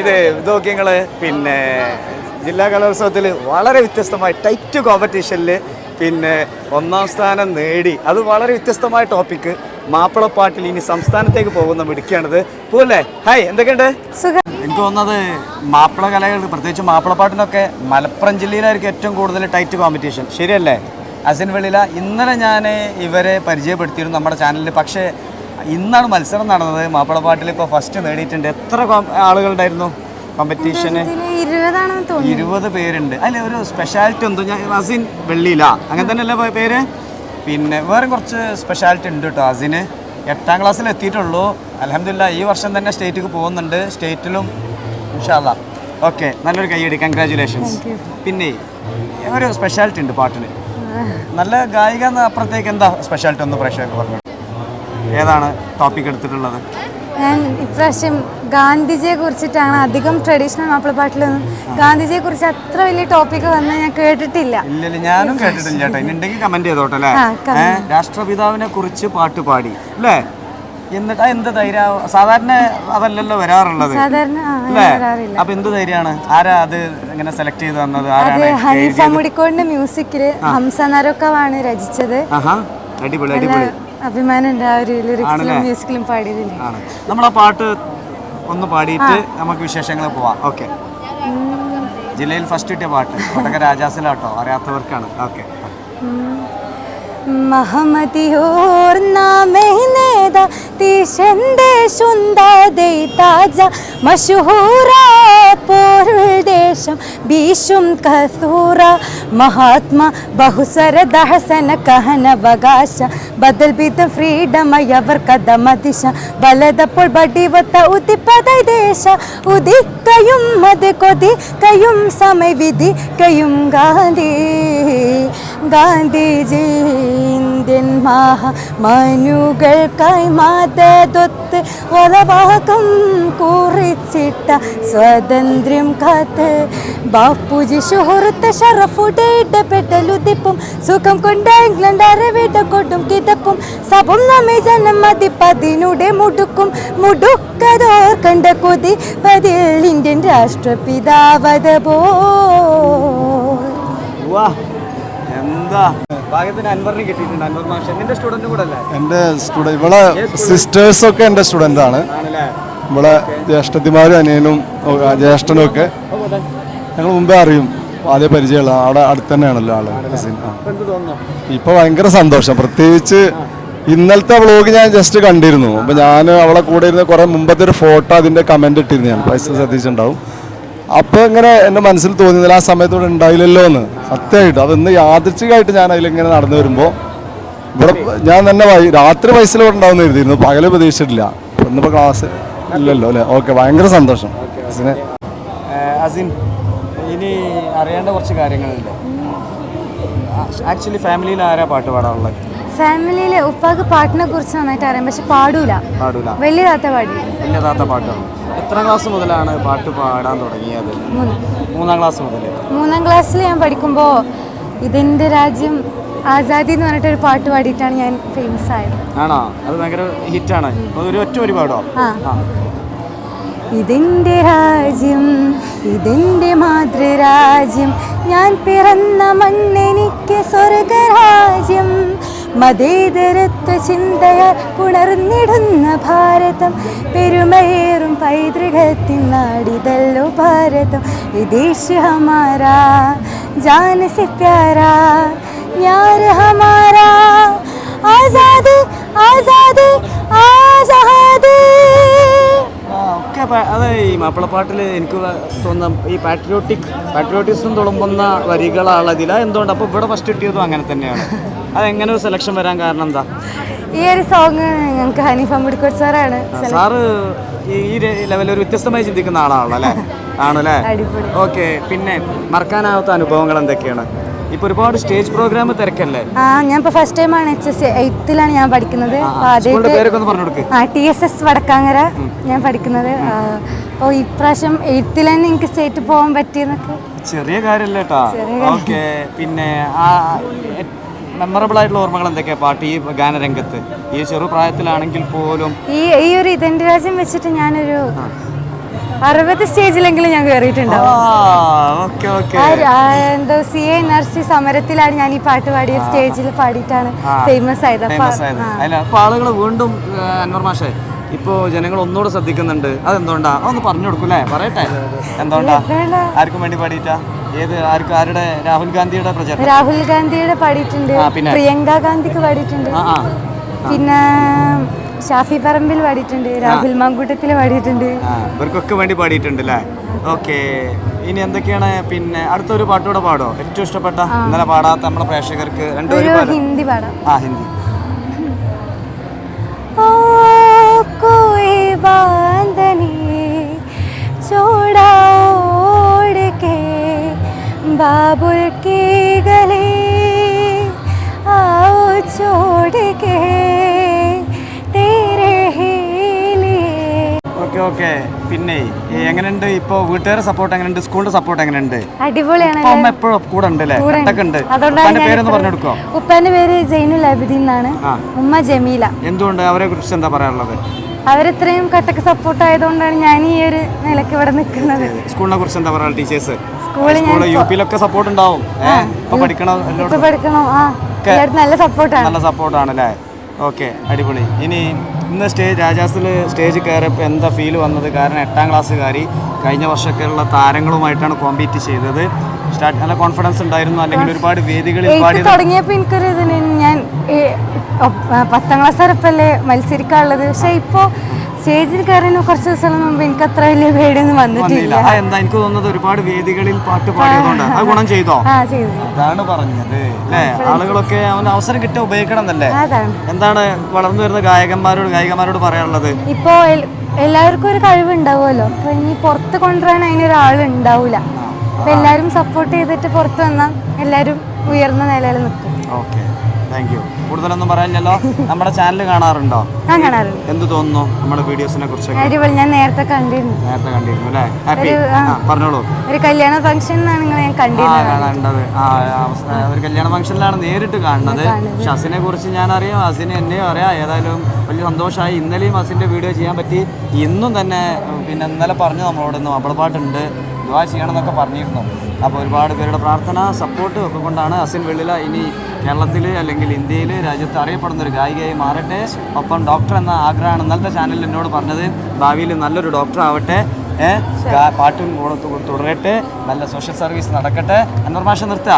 ഇത് നോക്കി പിന്നെ ജില്ലാ കലോത്സവത്തിൽ വളരെ വ്യത്യസ്തമായി ടൈറ്റ് കോമ്പറ്റീഷനിൽ പിന്നെ ഒന്നാം സ്ഥാനം നേടി. അത് വളരെ വ്യത്യസ്തമായ ടോപ്പിക്ക്. മാപ്പിളപ്പാട്ടിൽ ഇനി സംസ്ഥാനത്തേക്ക് പോകുന്ന മിടുക്കിയാണിത്. പോലെ ഹായ് എന്തൊക്കെയുണ്ട്? എനിക്ക് തോന്നുന്നത് മാപ്പിള കലകൾ പ്രത്യേകിച്ച് മാപ്പിളപ്പാട്ടിനൊക്കെ മലപ്പുറം ജില്ലയിലായിരിക്കും ഏറ്റവും കൂടുതൽ ടൈറ്റ് കോമ്പറ്റീഷൻ. ശരിയല്ലേ? അസിൻ വെളില ഇന്നലെ ഞാൻ ഇവരെ പരിചയപ്പെടുത്തിയിരുന്നു നമ്മുടെ ചാനലിൽ പക്ഷേ ഇന്നാണ് മത്സരം നടന്നത്. മാപ്പിളപ്പാട്ടിൽ ഇപ്പോൾ ഫസ്റ്റ് നേടിയിട്ടുണ്ട്. എത്ര ആളുകളുണ്ടായിരുന്നു കോമ്പറ്റീഷന് ഇരുപത് പേരുണ്ട്. അതിൽ ഒരു സ്പെഷ്യാലിറ്റി എന്തോ? ഞാൻ അസിൻ വെള്ളിയില. അങ്ങനെ തന്നെയല്ലേ പേര്? പിന്നെ വേറെ കുറച്ച് സ്പെഷ്യാലിറ്റി ഉണ്ട് കേട്ടോ അസിന്. എട്ടാം ക്ലാസ്സിൽ എത്തിയിട്ടുള്ളൂ. അലഹമില്ല ഈ വർഷം തന്നെ സ്റ്റേറ്റിക്ക് പോകുന്നുണ്ട്. സ്റ്റേറ്റിലും ഇൻഷാല്ല ഓക്കെ നല്ലൊരു കൈയടി കൺഗ്രാചുലേഷൻസ് പിന്നെ ഒരു സ്പെഷ്യാലിറ്റി ഉണ്ട് പാട്ടിന് നല്ല ഗായിക അപ്പുറത്തേക്ക് എന്താ സ്പെഷ്യാലിറ്റി ഒന്ന് പ്രേക്ഷകർക്ക് പറഞ്ഞു? ഏതാണ് ടോപ്പിക് എടുത്തിട്ടുള്ളത്? ഞാൻ ഇപ്രാവശ്യം ഗാന്ധിജിയെ കുറിച്ചിട്ടാണ് അധികം ട്രഡീഷണൽ മാപ്പിളപ്പാട്ടിലൊന്നും ഗാന്ധിജിയെ കുറിച്ച് അത്ര വലിയ ടോപ്പിക് വന്ന് ഞാൻ കേട്ടിട്ടില്ല. ഇല്ലല്ല ഞാനും കേട്ടിട്ടില്ല ചേട്ടാ കമന്റ് ചെയ്തോട്ടെ അല്ലേ? രാഷ്ട്രപിതാവിനെ കുറിച്ച് പാട്ട് പാടി അല്ലേ? എന്നിട്ട് എന്ത് ധൈര്യം സാധാരണ അതല്ലല്ലോ വരാറുള്ളത്. അപ്പൊ എന്ത് ധൈര്യമാണ് ആരാ അത് ഇങ്ങനെ സെലക്ട് ചെയ്ത് തന്നത്? ഹനീഫ മുടിക്കോടിന്റെ മ്യൂസിക്കിൽ ഹംസ ആണ് രചിച്ചത്. അടിപൊളി അടിപൊളി. അഭിമാനമുണ്ട് ആ ഒരു ലിറിക്സിലും മ്യൂസിക്കിലും ആണ്. നമ്മൾ ആ പാട്ട് ഒന്ന് പാടിയിട്ട് നമുക്ക് വിശേഷങ്ങൾ പോവാം. ഓക്കെ ജില്ലയിൽ ഫസ്റ്റ് കിട്ടിയ പാട്ട്. കൊടക രാജാസിലാട്ടോ അറിയാത്തവർക്കാണ്. ഓക്കെ ദേശം മഹാത്മാ ബഹുസര ദഹസന കഹനവകാശ ബദൽ ബിദം ഫ്രീഡമയവർ കഥമദിശ ബലതപ്പോൾ ബടിവത്ത ഉദിപ്പത ദേശ ഉദിക്കയും മത് കൊതിക്കയും സമയവിധി കയും ഗാന്ധി ഗാന്ധിജി ഇന്ത്യൻ മഹാമനുകൾക്കായി മതതൊത്ത് ഒലവാക്കം കുറിച്ചിട്ട സ്വാതന്ത്ര്യം കാത്ത് ബാപ്പുജി സുഹൃത്ത് ഷറഫുടെ ഇടപെടലുദിപ്പും സുഖം കൊണ്ട ഇംഗ്ലണ്ട് അരവിട കൊടും കിതപ്പും സഭം നമ്മെ ജനം മതിപ്പതിനുടെ മുടുക്കും മുടുക്കതോർ കണ്ട കൊതി പതിൽ ഇന്ത്യൻ രാഷ്ട്രപിതാവത പോ വാ എന്താ? ഭാഗ്യത്തിന് അൻവറിന് കിട്ടിയിട്ടുണ്ട്. അൻവർ മാഷ. നിന്റെ സ്റ്റുഡന്റ് കൂടെ അല്ലേ? എന്റെ സ്റ്റുഡന്റ് ഇവിടെ സിസ്റ്റേഴ്സൊക്കെ എന്റെ സ്റ്റുഡന്റ് ആണ്. ആണല്ലേ? ഇവിടെ ജ്യേഷ്ഠത്തിമാരും അനിയനും ജ്യേഷ്ഠനും ഒക്കെ ഞങ്ങൾ മുമ്പേ അറിയും. ആദ്യ പരിചയമുള്ള അവിടെ അടുത്ത് തന്നെയാണല്ലോ ആൾ കസിൻ ആ. അപ്പൊ എന്ത് തോന്നുന്നു? ഇപ്പൊ ഭയങ്കര സന്തോഷം. പ്രത്യേകിച്ച് ഇന്നലത്തെ വ്ളോഗ് ഞാൻ ജസ്റ്റ് കണ്ടിരുന്നു. അപ്പൊ ഞാൻ അവളെ കൂടെ ഇരുന്ന് കുറെ മുമ്പത്തെ ഒരു ഫോട്ടോ അതിന്റെ കമന്റ് ഇട്ടിരുന്നു ഞാൻ. പൈസ ശ്രദ്ധിച്ചിട്ടുണ്ടാവും. അപ്പൊ ഇങ്ങനെ എന്റെ മനസ്സിൽ തോന്നിയില്ല ആ സമയത്തോടെ ഉണ്ടായില്ലല്ലോ എന്ന് സത്യമായിട്ട് അതൊന്ന് യാദൃച്ഛികമായിട്ട് ഞാൻ അതിലിങ്ങനെ നടന്നു വരുമ്പോ ഇവിടെ ഞാൻ തന്നെ രാത്രി വയസ്സിൽ ഇവിടെ ഉണ്ടാവുന്ന എഴുതിയിരുന്നു പകൽ പ്രതീക്ഷിച്ചിട്ടില്ല. ഇന്നിപ്പോ ക്ലാസ് ഇല്ലല്ലോ അല്ലേ? ഓക്കെ ഭയങ്കര സന്തോഷം. അസിൻ ഇനി അറിയേണ്ട കുറച്ച് കാര്യങ്ങളുണ്ട്. ആക്ച്വലി ഫാമിലിയിൽ ആരാ പാട്ട് പാടാറുള്ളത് ഫാമിലിയിലെ ഉപ്പാക്ക് പാട്ടിനെ കുറിച്ച് നന്നായിട്ട് അറിയാം. പക്ഷെ പാടൂല. പാടൂല. വലിയ താത്ത പാടി. വലിയ താത്ത പാട്ടാണ്. എത്രാം ക്ലാസ് മുതലാണ് പാട്ട് പാടാൻ തുടങ്ങിയത്? മൂന്നാം. ക്ലാസ് മുതൽ മൂന്നാം ക്ലാസ്സിൽ ഞാൻ പഠിക്കുമ്പോൾ ഇതിന്റെ രാജ്യം ആസാദി എന്ന് പറഞ്ഞിട്ട് ഒരു പാട്ട് പാടിയിട്ടാണ് ഞാൻ ഫേമസ് ആയത്. ആണോ? അത് ഭയങ്കര ഹിറ്റാണ്. ഒരു ഒറ്റ ഒരു പാടോ? ഇതിന്റെ രാജ്യം ഇതിന്റെ മാതൃരാജ്യം ഞാൻ പിറന്ന മണ്ണെനിക്ക് സ്വർഗരാജ്യം. മതേതരത്വ ചിന്തയാൽ പുണർന്നിടുന്ന ഭാരതം. പെരുമയേറും പൈതൃകത്തിൻ നാടിതല്ലോ ഭാരതം. ഈ ദേശ ഹമാരാ ജാനസി പ്യാരാ ന്യാര ഹമാരാ ആസാദി ആസാദി. ആസാദി ഒക്കെ അത് ഈ മാപ്പിളപ്പാട്ടിൽ എനിക്ക് തോന്നുന്ന ഈ പാട്രിയോട്ടിക് പാട്രിയോട്ടിസം തുളുമ്പുന്ന വരികളാണ് അതില എന്തുകൊണ്ട്? അപ്പോൾ ഇവിടെ ഫസ്റ്റ് കിട്ടിയതും അങ്ങനെ തന്നെയാണ്. അതെങ്ങനെ ഒരു സെലക്ഷൻ വരാൻ കാരണം എന്താ? ഈ ഒരു സോങ് ഞങ്ങൾക്ക് ഹനീഫ മുടിക്കോട് സാറാണ്. സാറ് ഈ ലെവലിൽ ഒരു വ്യത്യസ്തമായി ചിന്തിക്കുന്ന ആളാണല്ലോ അല്ലേ? ആണല്ലേ? ഓക്കെ പിന്നെ മറക്കാനാവാത്ത അനുഭവങ്ങൾ എന്തൊക്കെയാണ്? ഇപ്പൊ ഒരുപാട് സ്റ്റേജ് പ്രോഗ്രാം തിരക്കല്ലേ? ആ ഞാൻ ഇപ്പൊ ഫസ്റ്റ് ടൈം ആണ് എച്ച് എസ് എയ്ത്തിലാണ് ഞാൻ പഠിക്കുന്നത്. ആ, ടി എസ് എസ് വടക്കാങ്ങര ഞാൻ പഠിക്കുന്നത്. അപ്പോൾ ഇപ്രാവശ്യം എയ്ത്തിൽ തന്നെ എനിക്ക് സ്റ്റേറ്റ് പോകാൻ പറ്റിയെന്നൊക്കെ. ചെറിയ കാര്യമല്ല കേട്ടോ ഓക്കെ. പിന്നെ മെമ്മറബിൾ ആയിട്ടുള്ള ഓർമ്മകൾ എന്തൊക്കെയാ? പാട്ട് ഈ ഗാനരംഗത്ത്. ഈ ചെറു പ്രായത്തിലാണെങ്കിൽ പോലും ഈ ഈ ഒരു ഇതിന്റെ രാജ്യം വെച്ചിട്ട് ഞാനൊരു അറുപത് സ്റ്റേജിലെങ്കിലും ഞാൻ കയറിയിട്ടുണ്ടാവും C A N R C സമരത്തിലാണ് ഞാൻ ഈ പാട്ട് പാടിയ സ്റ്റേജിൽ പാടിയിട്ടാണ് ഫേമസ് ആയത്. അപ്പൊ ആളുകൾ വീണ്ടും ഇപ്പോ അൻവർ മാഷേ ഇപ്പോ ജനങ്ങൾ ഒന്നുകൂടെ ശ്രദ്ധിക്കുന്നുണ്ട്. അതെന്തുകൊണ്ടാ? അതൊന്ന് പറഞ്ഞു കൊടുക്കൂലേ പറയട്ടെ. എന്തുകൊണ്ടാ? വേണ്ട. ആർക്കും വേണ്ടി പാടിയിട്ടാ? ഏത് ആർക്കും ആരുടെ രാഹുൽ ഗാന്ധിയുടെ പ്രചാരണം? രാഹുൽ ഗാന്ധിയുടെ പാടിയിട്ടുണ്ട്. പ്രിയങ്ക ഗാന്ധിക്ക് പാടിയിട്ടുണ്ട്. പിന്നെ ഷാഫി പറമ്പിൽ പാടിയിട്ടുണ്ട് രാഹുൽ മാങ്കൂട്ടത്തിൽ പാടിയിട്ടുണ്ട് ആ ഇവർക്കൊക്കെ വേണ്ടി പാടിയിട്ടുണ്ട് അല്ലേ ഓക്കെ ഇനി എന്തൊക്കെയാണ് പിന്നെ അടുത്തൊരു പാട്ടുകൂടെ പാടോ ഏറ്റവും ഇഷ്ടപ്പെട്ട ഇന്നലെ പാടാത്ത നമ്മുടെ പ്രേക്ഷകർക്ക് ഒരു രണ്ടുപേരും പാടും ഹിന്ദി പാടാം ആ ഹിന്ദി ओ कोई बांधनी छोड़ा ओढ़ के बाबुल के गले आओ छोड़ ഓക്കെ. പിന്നെ എങ്ങനെയുണ്ട്? ഇപ്പൊ വീട്ടുകാരുടെ സപ്പോർട്ട് എങ്ങനെയുണ്ട്? സ്കൂളിന്റെ സപ്പോർട്ട് എങ്ങനെയുണ്ട്? അടിപൊളിയാണ് അമ്മ എപ്പോഴും കൂടെ ഉണ്ട് അല്ലേ? ഉണ്ട്. അതുകൊണ്ടാണ് പേരൊന്ന് പറഞ്ഞു കൊടുക്കോ ഉപ്പാന്റെ പേര് ജൈനുൽ അബിദീൻ എന്നാണ്. ഉമ്മ ജമീല. എന്തുകൊണ്ട്? അവരെ കുറിച്ച് എന്താ പറയാനുള്ളത്? അവരിത്രയും കട്ടക്ക് സപ്പോർട്ട് ആയതുകൊണ്ടാണ് ഞാൻ ഈ ഒരു നിലയ്ക്ക് ഇവിടെ നിൽക്കുന്നത്. സ്കൂളിനെ കുറിച്ച് എന്താ പറയാ ടീച്ചേഴ്സ്? സ്കൂളിൽ യു പിയിലൊക്കെ സപ്പോർട്ട് ഉണ്ടാവും. പഠിക്കണ പഠിക്കണം. നല്ല സപ്പോർട്ടാണ് നല്ല സപ്പോർട്ടാണ് അല്ലേ? ഓക്കെ അടിപൊളി. ഇനി ഇന്ന് സ്റ്റേജ് രാജാസിൽ സ്റ്റേജ് കയറിയപ്പോൾ എന്താ ഫീൽ വന്നത്? കാരണം എട്ടാം ക്ലാസ്സുകാരി കഴിഞ്ഞ വർഷമൊക്കെയുള്ള താരങ്ങളുമായിട്ടാണ് കോമ്പീറ്റ് ചെയ്തത്. സ്റ്റാർട്ട് നല്ല കോൺഫിഡൻസ് ഉണ്ടായിരുന്നു. അല്ലെങ്കിൽ ഒരുപാട് വേദികളിൽ തുടങ്ങിയപ്പോൾ എനിക്കൊരു ഇതിന് ഞാൻ പത്താം ക്ലാസ് വരപ്പല്ലേ മത്സരിക്കാനുള്ളത്. പക്ഷേ ഇപ്പോൾ സ്റ്റേജിൽ കയറാൻ കുറച്ച് ദിവസം മുമ്പ് എനിക്ക് അത്ര വലിയ പേടിയൊന്നും വന്നിട്ടില്ല. ആ എന്താ എനിക്ക് തോന്നുന്നത് ഒരുപാട് വേദികളിൽ പാട്ട് പാടിയതുകൊണ്ട്. അത് ഗുണം ചെയ്തോ? ആ ചെയ്തു. അതാണ് പറഞ്ഞത്. അല്ലേ? ആളുകളൊക്കെ അവന് അവസരം കിട്ടാൻ ഉപയോഗിക്കണം എന്നല്ലേ എന്താണ് വളർന്നു വരുന്ന ഗായകന്മാരോട് ഗായികമാരോട് പറയാനുള്ളത്? ഇപ്പോ എല്ലാവർക്കും ഒരു കഴിവുണ്ടാവുമല്ലോ. അപ്പൊ ഇനി പുറത്ത് കൊണ്ടുവരാൻ അതിനൊരാൾ ഉണ്ടാവില്ല അപ്പൊ എല്ലാരും സപ്പോർട്ട് ചെയ്തിട്ട് പുറത്ത് വന്നാൽ എല്ലാരും ഉയർന്ന നിലയിൽ നിൽക്കും. ഓക്കെ. താങ്ക് യു കൂടുതലൊന്നും പറയാനില്ലല്ലോ. നമ്മുടെ ചാനൽ കാണാറുണ്ടോ? ഞാൻ കാണാറുണ്ട്. എന്ത് തോന്നുന്നു നമ്മുടെ വീഡിയോസിനെ കുറിച്ചൊക്കെ? അടിപൊളി. ഞാൻ നേരത്തെ കണ്ടിരുന്നു. നേരത്തെ കണ്ടിരുന്നു അല്ലേ? ഹാപ്പി ഒരു, ആ. ആ പറഞ്ഞോളൂ. ഒരു കല്യാണ ഫംഗ്ഷൻ എന്നാണ് ഞാൻ ആ കണ്ടിരുന്നത് കാണേണ്ടത്. ആ ആ, ഒരു കല്യാണ ഫംഗ്ഷനിലാണ് നേരിട്ട് കാണുന്നത്. പക്ഷെ അസിനെ കുറിച്ച് ഞാൻ അറിയാം അസിനെ എന്നെയും അറിയാം. ഏതായാലും വലിയ സന്തോഷമായി ഇന്നലെയും അസിന്റെ വീഡിയോ ചെയ്യാൻ പറ്റി. ഇന്നും തന്നെ ഉം, പിന്നെ ഇന്നലെ പറഞ്ഞു നമ്മളോട് ഇന്ന് മാപ്പിളപ്പാട്ടുണ്ട് ദുവാ ചെയ്യണം എന്നൊക്കെ പറഞ്ഞിരുന്നു. അപ്പോൾ ഒരുപാട് പേരുടെ പ്രാർത്ഥന സപ്പോർട്ട് ഒക്കെ കൊണ്ടാണ് അസിൻ വെള്ളില ഇനി കേരളത്തിൽ അല്ലെങ്കിൽ ഇന്ത്യയിൽ രാജ്യത്ത് അറിയപ്പെടുന്ന ഒരു ഗായികയായി മാറട്ടെ. ഒപ്പം ഡോക്ടർ എന്ന ആഗ്രഹമാണ് ഇന്നലത്തെ ചാനലിൽ എന്നോട് പറഞ്ഞത്. ഭാവിയിൽ നല്ലൊരു ഡോക്ടർ ആവട്ടെ. പാട്ടും തുടരട്ടെ. നല്ല സോഷ്യൽ സർവീസ് നടക്കട്ടെ. അന്നർമാഷ നിർത്തുക.